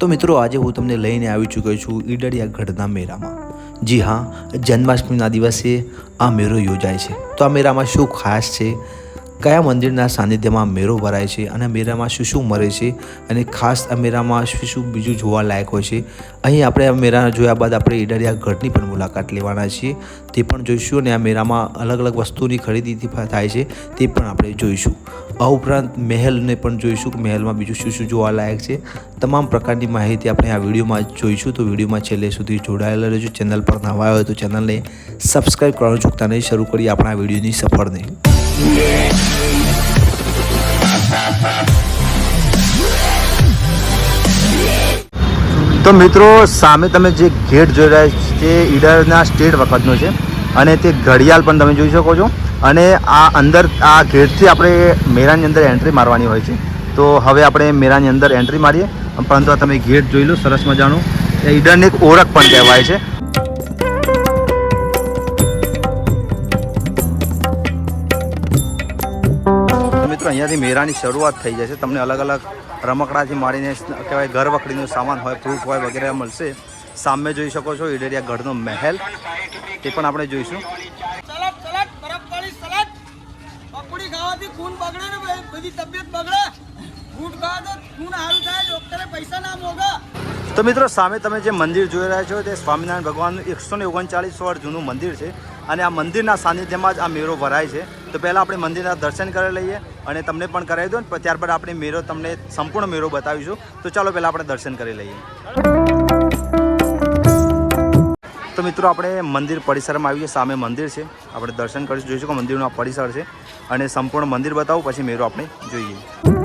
તો મિત્રો, આજે હું તમને લઈને આવી ચૂક્યો છું ઈડરિયા ગઢના મેળામાં. જી હા, જન્માષ્ટમીના દિવસે આ મેળો યોજાય છે. તો આ મેળામાં શું ખાસ છે? કયા મંદિરના સાનિધ્યમાં મેળો ભરાય છે અને મેળામાં શું શું મળે છે અને ખાસ આ મેળામાં શું શું બીજું જોવાલાયક હોય છે? અહીં આપણે આ મેળા જોયા બાદ આપણે ઈડરિયા ગઢની પણ મુલાકાત લેવાના છીએ. તે પણ જોઈશું અને આ મેળામાં અલગ અલગ વસ્તુની ખરીદી થાય છે તે પણ આપણે જોઈશું. આ ઉપરાંત મહેલને પણ જોઈશું કે મહેલમાં બીજું શું શું જોવાલાયક છે તમામ પ્રકારની માહિતી આપણે આ વિડીયોમાં જોઈશું. તો વિડીયોમાં છેલ્લે સુધી જોડાયેલા રહેજો. ચેનલ પર નવા હોય તો ચેનલને સબસ્ક્રાઈબ કરવાનું ચૂકતા નહીં. શરૂ કરીએ આપણા વિડીયોની સફરને તો મિત્રો, સામે તમે જે ગેટ જોઈ રહ્યા છે તે ઈડરના સ્ટેટ વખતનો છે અને તે ઘડિયાળ પણ તમે જોઈ શકો છો. અને આ અંદર, આ ગેટથી આપણે મેળાની અંદર એન્ટ્રી મારવાની હોય છે. તો હવે આપણે મેળાની અંદર એન્ટ્રી મારીએ. પરંતુ આ તમે ગેટ જોઈ લો, સરસ મજાનું. ઈડરની એક ઓળખ પણ કહેવાય છે. મિત્રો અહીંયાથી મેળાની શરૂઆત થઈ જશે તમને અલગ અલગ રમકડાથી માંડીને કહેવાય ઘર વખરીનું સામાન હોય ફ્રૂટ હોય વગેરે મળશે. સામે જોઈ શકો છો ઈડરિયા ગઢનો મહેલ. તે પણ આપણે જોઈશું. સલાડ સલાડ બરફવાળી સલાડ. પકોડી ખાવાથી ખૂન બગડે ને બધી તબિયત બગડે. ફૂડ ખાવા તો ખૂન સારું થાય ડોક્ટરે પૈસા ના મોગા તો મિત્રો સામે તમે જે મંદિર જોઈ રહ્યા છો તે સ્વામિનારાયણ ભગવાનનું એકસો ને ઓગણચાલીસ વર્ષ જૂનું મંદિર છે. અને આ મંદિરના સાનિધ્યમાં જ આ મેળો ભરાય છે. તો પહેલાં આપણે મંદિરના દર્શન કરી લઈએ અને તમને પણ કરાવી દો ને ત્યારબાદ આપણે મેળો તમને સંપૂર્ણ મેળો બતાવીશું. તો ચાલો પહેલાં આપણે દર્શન કરી લઈએ. તો મિત્રો આપણે મંદિર પરિસરમાં આવીએ, સામે મંદિર છે. આપણે દર્શન કરીશું. જોઈશું કે મંદિરનો પરિસર છે. અને સંપૂર્ણ મંદિર બતાવું, પછી મેળો આપણે જોઈએ.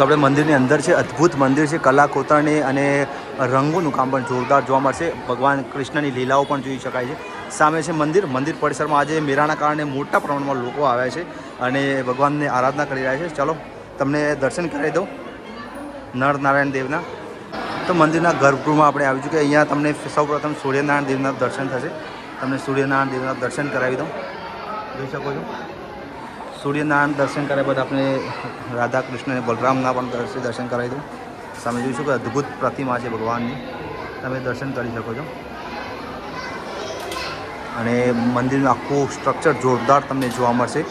તો આપણે મંદિરની અંદર છે, અદ્ભુત મંદિર છે કલા કોતરણી અને રંગોનું કામ પણ જોરદાર જોવા મળશે. ભગવાન કૃષ્ણની લીલાઓ પણ જોઈ શકાય છે. સામે છે મંદિર. મંદિર પરિસરમાં આજે મેળાના કારણે મોટા પ્રમાણમાં લોકો આવ્યા છે અને ભગવાનની આરાધના કરી રહ્યા છે. ચાલો, તમને દર્શન કરાવી દઉં. નરનારાયણ દેવના. તો મંદિરના ગર્ભગૃહમાં આપણે આવી છું કે અહીંયા તમને સૌપ્રથમ સૂર્યનારાયણ દેવના દર્શન થશે. તમને સૂર્યનારાયણ દેવના દર્શન કરાવી દઉં. જોઈ શકો છો. સૂર્યનારાયણ દર્શન કર્યા બાદ આપણે રાધા કૃષ્ણ અને બલરામના પણ દર્શન કરાવી દઉં સામે જોઈશું કે અદ્ભુત પ્રતિમા છે ભગવાનની. તમે દર્શન કરી શકો છો. અને મંદિરનું આખું સ્ટ્રક્ચર જોરદાર તમને જોવા મળશે.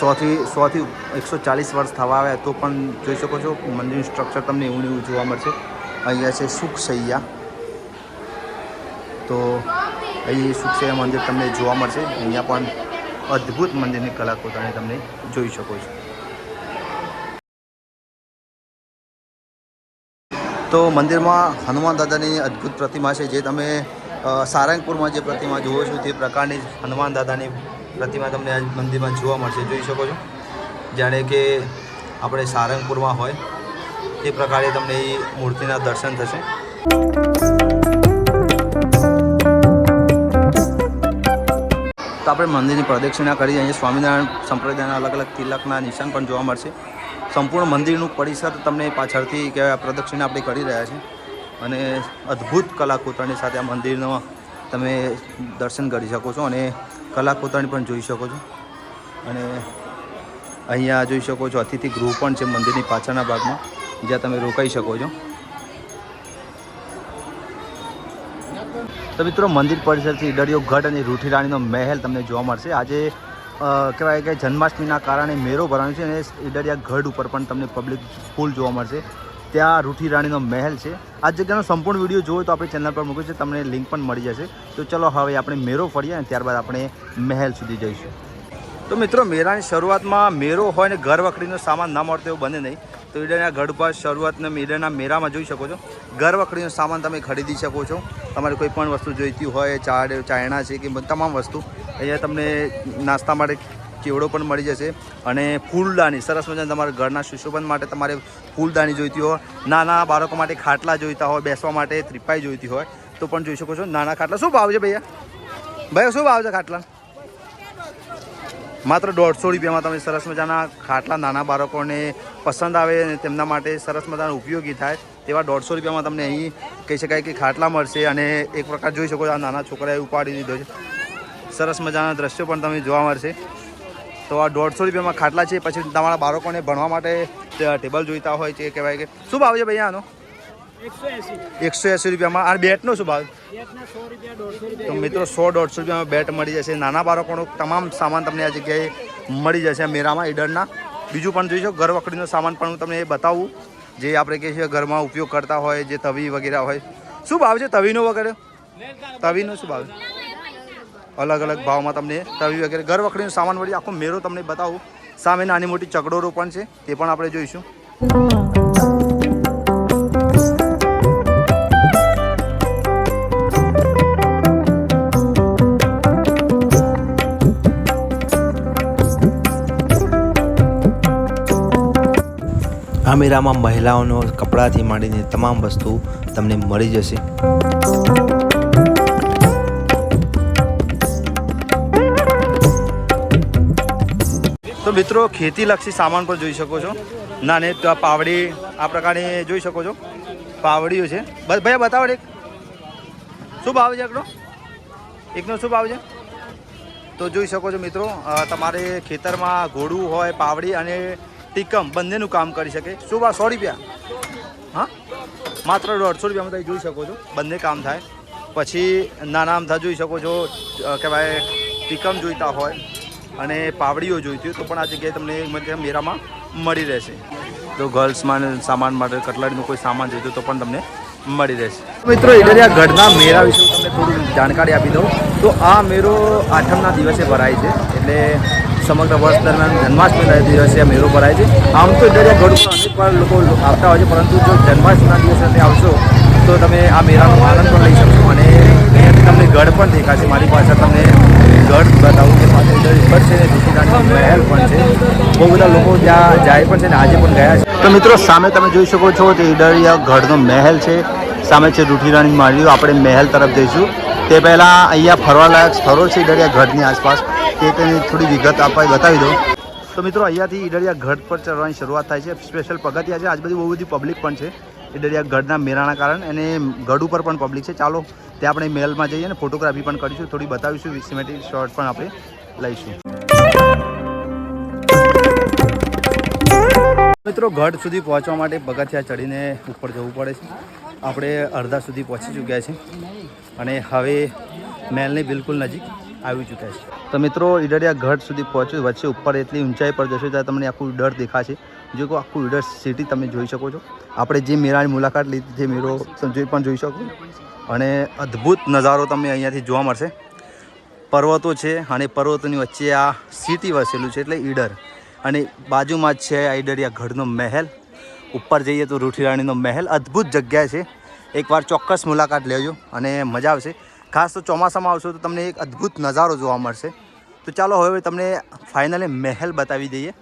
સોથી સોથી એકસો ચાલીસ વર્ષ થવા આવ્યા તો પણ જોઈ શકો છો, મંદિરનું સ્ટ્રક્ચર તમને એવું એવું જોવા મળશે. અહીંયા છે સુખ સૈયા તો અહીં સુખ સૈયા મંદિર તમને જોવા મળશે. અહીંયા પણ અદ્ભુત મંદિરની કલાકૃતિને તમને જોઈ શકો છો. તો મંદિરમાં હનુમાન દાદાની અદ્ભુત પ્રતિમા છે, જે તમે સારંગપુરમાં જે પ્રતિમા જુઓ છો, તે પ્રકારની હનુમાન દાદાની પ્રતિમા તમને આ મંદિરમાં જોવા મળશે. જોઈ શકો છો? જાણે કે આપણે સારંગપુરમાં હોય, તે પ્રકારે તમને એ મૂર્તિના દર્શન થશે. તો આપણે મંદિરની પ્રદક્ષિણા કરી અહીંયા સ્વામિનારાયણ સંપ્રદાયના અલગ અલગ તિલકના નિશાન પણ જોવા મળશે. સંપૂર્ણ મંદિરનું પરિસર તમને પાછળથી કે પ્રદક્ષિણા આપણે કરી રહ્યા છે અને અદ્ભુત કલાકૃતરની સાથે આ મંદિરનો તમે દર્શન કરી શકો છો અને કલાકૃતણી પણ જોઈ શકો છો. અને અહીંયા જોઈ શકો છો અતિથિ ગૃહ પણ છે મંદિરની પાછળના ભાગમાં, જ્યાં તમે રોકાઈ શકો છો. તો મિત્રો, મંદિર પરિસરથી ઈડરિયો ગઢ અને રૂઠી રાણીનો મહેલ તમને જોવા મળશે. આજે કહેવાય કે જન્માષ્ટમીના કારણે મેળો ભરાયો છે અને ઈડરિયા ગઢ ઉપર પણ તમને પબ્લિક ફૂલ જોવા મળશે. ત્યાં રૂઠી રાણીનો મહેલ છે. આ જગ્યાનો સંપૂર્ણ વીડિયો જોવો તો આપણે ચેનલ પર મૂક્યું છે. તમને લિંક પણ મળી જશે. તો ચલો, હવે આપણે મેળો ફરીએ અને ત્યારબાદ આપણે મહેલ સુધી જઈશું. તો મિત્રો, મેળાની શરૂઆતમાં મેળો હોય ને ઘર વખરીનો સામાન ના મળતો એવું બને નહીં. તો ઈડરના ગઢ પર શરૂઆતના ઈડરના મેળામાં જોઈ શકો છો. ઘર વખરીનો સામાન તમે ખરીદી શકો છો. તમારે કોઈ પણ વસ્તુ જોઈતી હોય, ચાડ, ચાયણા છે કે તમામ વસ્તુ, અહીંયા તમને નાસ્તા માટે ચેવડો પણ મળી જશે. અને ફૂલદાની, સરસ મજાની તમારા ઘરના સુશોભન માટે તમારે ફૂલદાની જોઈતી હોય, નાના બાળકો માટે ખાટલા જોઈતા હોય, બેસવા માટે ત્રિપાઈ જોઈતી હોય, તો પણ જોઈ શકો છો. નાના ખાટલા, શું ભાવ છે ભૈયા? ભાઈ શું ભાવ છે ખાટલા માત્ર દોઢસો રૂપિયામાં તમે સરસ મજાના ખાટલા નાના બાળકોને પસંદ આવે અને તેમના માટે સરસ મજાનો ઉપયોગી થાય, તેવા દોઢસો રૂપિયામાં તમને અહીં કહી શકાય કે ખાટલા મળશે અને એક પ્રકાર જોઈ શકો છો, આ નાના છોકરાએ ઉપાડી દીધો છે. સરસ મજાના દ્રશ્યો પણ તમે જોવા મળશે. તો આ દોઢસો રૂપિયામાં ખાટલા છે, પછી તમારા બાળકોને ભણવા માટે ટેબલ જોઈતા હોય છે કહેવાય કે, શું ભાવ છે ભાઈ આનો? એકસો એસી. રૂપિયામાં. આ બેટનો શું ભાવ? તો મિત્રો સો દોઢસો રૂપિયામાં બેટ મળી જશે. નાના બાળકોનો તમામ સામાન તમને આ જગ્યાએ મળી જશે મેરામાં ઈડરના. બીજું પણ જોઈશો ઘર વખરીનો સામાન પણ હું તમને એ બતાવું. જે આપણે કહીએ છે ઘરમાં ઉપયોગ કરતા હોય જે તવી વગેરે હોય. શું ભાવ છે? તવીનો વગેરે? તવીનો શું ભાવ? અલગ અલગ ભાવમાં તમને તવી વગેરે. ઘર વખરીનો સામાન મળી આખો મેરો તમને બતાવું. સામે નાની મોટી ચકડોરો પણ છે તે પણ આપણે જોઈશું. આ મહિલાઓનો કપડાથી માંડીને તમામ વસ્તુ તમને મળી જશે. તો મિત્રો, ખેતીલક્ષી સામાન પણ જોઈ શકો છો. નાની તો આ પાવડી, આ પ્રકારની જોઈ શકો છો. પાવડીઓ છે. બસ ભૈયા, બતાવો એક. શું ભાવ છે એકનો? એકનો શું ભાવ છે? તો જોઈ શકો છો મિત્રો તમારે ખેતરમાં ઘોડું હોય, પાવડી અને ટીકમ બંનેનું કામ કરી શકે. શું ભાવ? સો રૂપિયા? હા? માત્ર દોઢસો રૂપિયામાં તમે જોઈ શકો છો. બંને કામ થાય. પછી નાના અમથા જોઈ શકો છો કહેવાય ટીકમ જોઈતા હોય અને પાવડીઓ જોઈતી હોય તો પણ આ જગ્યાએ તમને મેરામાં મળી રહેશે. તો ગર્લ્સમાં સામાન માટે કટલરીનું કોઈ સામાન જોઈતું તો પણ તમને મળી રહેશે. મિત્રો ઈડરિયા ગઢના મેળા વિશે તમને થોડું જાણકારી આપી દઉં. તો આ મેળો આઠમના દિવસે ભરાય છે. એટલે સમગ્ર વર્ષ દરમિયાન જન્માષ્ટમીના દિવસે મેળો ભરાય છે. આમ તો ઈડરિયા ગઢ ઉપર અનેક લોકો આવતા હોય છે, પરંતુ જો જન્માષ્ટમીના દિવસે આવશો, તો તમે આ મેળાનો આનંદ પણ લઈ શકશો અને તમને ગઢ પણ દેખાશે મારી પાસે તમને ગઢ બતાવું કે પાછળ ગઢ છે ને મહેલ પણ છે. બહુ બધા લોકો ત્યાં જાય પણ છે ને આજે પણ ગયા છે. તો મિત્રો, સામે તમે જોઈ શકો છો તે ઈડરિયા ગઢનો મહેલ છે. સામે છે રૂઠીરાણી માળીઓ. આપણે મહેલ તરફ જઈશું. તે પહેલાં અહીંયા ફરવાલાયક સ્થળો છે ઈડરિયા ગઢની આસપાસ. તે તેની થોડી વિગત આપવા બતાવી દઉં. તો મિત્રો, અહીંયાથી ઈડરિયા ગઢ પર ચડવાની શરૂઆત થાય છે. સ્પેશિયલ પગથિયા છે. આજુબાજુ બહુ બધી પબ્લિક પણ છે ઈડરિયા ગઢના મેળાના કારણે અને ગઢ ઉપર પણ પબ્લિક છે. ચાલો ત્યાં આપણે મેલમાં જઈએ અને ફોટોગ્રાફી પણ કરીશું, થોડી બતાવીશું સિમેટિક શોર્ટ પણ આપણે લઈશું. મિત્રો ગઢ સુધી પહોંચવા માટે પગથિયા ચડીને ઉપર જવું પડે છે. આપણે અડધા સુધી પહોંચી ચૂક્યા છે અને હવે મહેલની બિલકુલ નજીક આવી ચૂક્યા છે. તો મિત્રો, ઈડરિયા ગઢ સુધી પહોંચ્યું. વચ્ચે ઉપર એટલી ઊંચાઈ પર જશો ત્યારે તમને આખું ઈડર દેખાશે. જો કે આખું ઈડર સિટી તમે જોઈ શકો છો. આપણે જે મેળાની મુલાકાત લીધી જે મેળો જોઈ પણ જોઈ શકો. અને અદ્ભુત નજારો તમને અહીંયાથી જોવા મળશે. પર્વતો છે અને પર્વતોની વચ્ચે આ સિટી વસેલું છે એટલે ઈડર. અને બાજુમાં જ છે આ ઈડરિયા ગઢનો મહેલ. ઉપર જઈએ તો રૂઠીરાણીનો મહેલ અદ્ભુત જગ્યા છે. એકવાર ચોક્કસ મુલાકાત લેજો અને મજા આવશે. ખાસ તો ચોમાસામાં આવશો તો તમને એક અદ્ભુત નજારો જોવા મળશે. તો ચાલો હવે તમને ફાઇનલી મહેલ બતાવી દઈએ.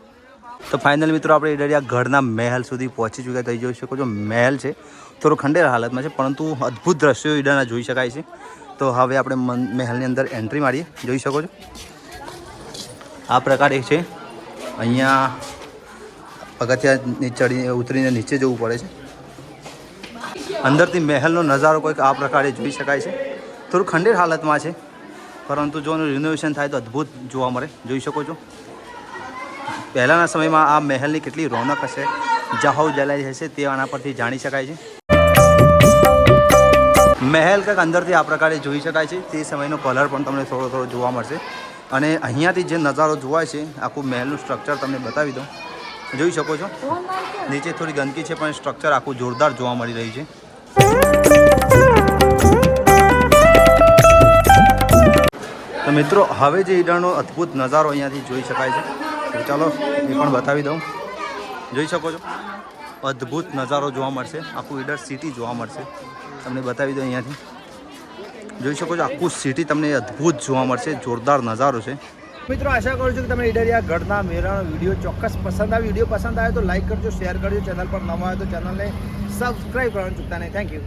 તો ફાઇનલ મિત્રો આપણે ઈડરિયા ઘરના મહેલ સુધી પહોંચી ચૂક્યા થઈ જોઈ શકો છો. મહેલ છે. થોડો ખંડેર હાલતમાં છે, પરંતુ અદ્ભુત દ્રશ્યો ઈડરના જોઈ શકાય છે. તો હવે આપણે મહેલની અંદર એન્ટ્રી મારીએ. જોઈ શકો છો? આ પ્રકારે છે. અહીંયા પગથિયા ચડી, ઉતરીને નીચે જવું પડે છે. અંદરથી મહેલનો નજારો કોઈક આ પ્રકારે જોઈ શકાય છે. થોડું ખંડેર હાલતમાં છે, પરંતુ જો એનું રિનોવેશન થાય તો અદ્ભુત જોવા મળે. જોઈ શકો છો. પહેલાંના સમયમાં આ મહેલની કેટલી રોનક હશે જાહો જલાઈ હશે તે આના પરથી જાણી શકાય છે. મહેલ કંઈક અંદરથી આ પ્રકારે જોઈ શકાય છે. તે સમયનો કલર પણ તમને થોડો થોડો જોવા મળશે. અને અહીંયાથી જે નજારો જોવાય છે, આખું મહેલનું સ્ટ્રક્ચર તમને બતાવી દઉં. જોઈ શકો છો. નીચે થોડી ગંદકી છે પણ સ્ટ્રક્ચર આખું જોરદાર જોવા મળી રહ્યું છે. તો મિત્રો હવે જે ઈડરનો અદ્ભુત નજારો અહીંયાથી જોઈ શકાય છે. તો ચાલો એ પણ બતાવી દઉં. જોઈ શકો છો? અદ્ભુત નજારો જોવા મળશે. આખું ઈડર સિટી જોવા મળશે. તમને બતાવી દઉં અહીંયાથી. જોઈ શકો છો આખું સિટી તમને અદ્ભુત જોવા મળશે. જોરદાર નજારો છે. મિત્રો, આશા કરું છું કે તમે ઈડરિયા ગઢના મેળાનો વીડિયો ચોક્કસ પસંદ આવે. વીડિયો પસંદ આવે તો લાઈક કરજો શેર કરજો. ચેનલ પર નવા આવે તો ચેનલને સબસ્ક્રાઈબ કરવાનું ચૂકતા નહીં. Thank you